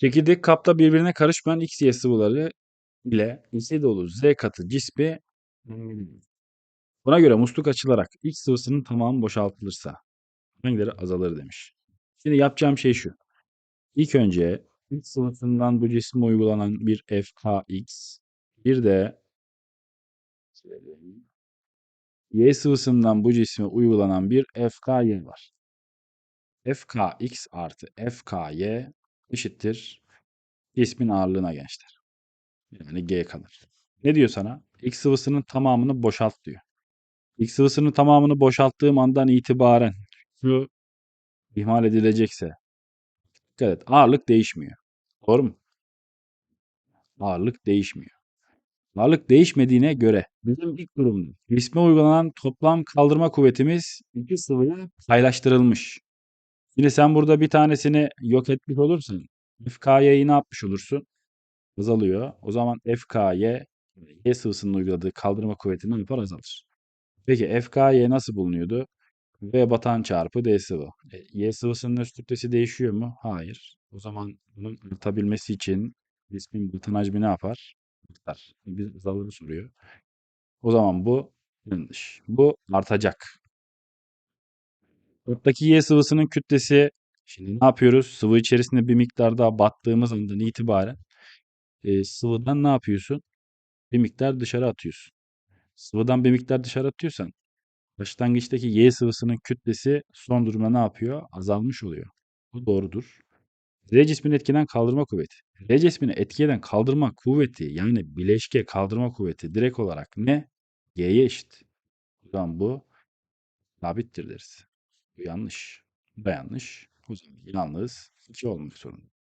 Çekirdek kapta birbirine karışmayan X, Y sıvıları ile içi dolu Z katı cismi Buna göre musluk açılarak X sıvısının tamamı boşaltılırsa hangileri azalır demiş. Şimdi yapacağım şey şu. İlk önce X sıvısından bu cisme uygulanan bir FKX, bir de Y sıvısından bu cisme uygulanan bir FKY var. FKX artı FKY eşittir cismin ağırlığına gençler. Yani G kalır. Ne diyor sana? X sıvısının tamamını boşalt diyor. X sıvısının tamamını boşalttığım andan itibaren şu ihmal edilecekse dikkat et ağırlık değişmiyor. Doğru mu? Ağırlık değişmiyor. Ağırlık değişmediğine göre bizim ilk durumda cisme uygulanan toplam kaldırma kuvvetimiz iki sıvıya paylaştırılmış. Şimdi sen burada bir tanesini yok etmiş olursun. FK'yi ne yapmış olursun? Azalıyor. O zaman FK'ye Y sıvısının uyguladığı kaldırma kuvveti ne yapar? Azalır. Peki FKY nasıl bulunuyordu? V batan çarpı D sıvı. E, y sıvısının öz kütlesi değişiyor mu? Hayır. O zaman bunun artabilmesi için cismin batan hacmi ne yapar? Artar. Bir azalır soruyor. O zaman bu yanlış. Bu artacak. Alttaki Y sıvısının kütlesi şimdi ne yapıyoruz? Sıvı içerisinde bir miktar daha battığımız andan itibaren e, sıvıdan ne yapıyorsun? Bir miktar dışarı atıyorsun. Sıvıdan bir miktar dışarı atıyorsan başlangıçtaki Y sıvısının kütlesi son durumda ne yapıyor? Azalmış oluyor. Bu doğrudur. Z cismini etkiden kaldırma kuvveti. Z cismini etkiden kaldırma kuvveti yani bileşke kaldırma kuvveti direkt olarak ne? G'ye eşit. O zaman bu sabittir deriz. Bu yanlış. Bu da yanlış. O zaman yalnız 2 olmak zorunda.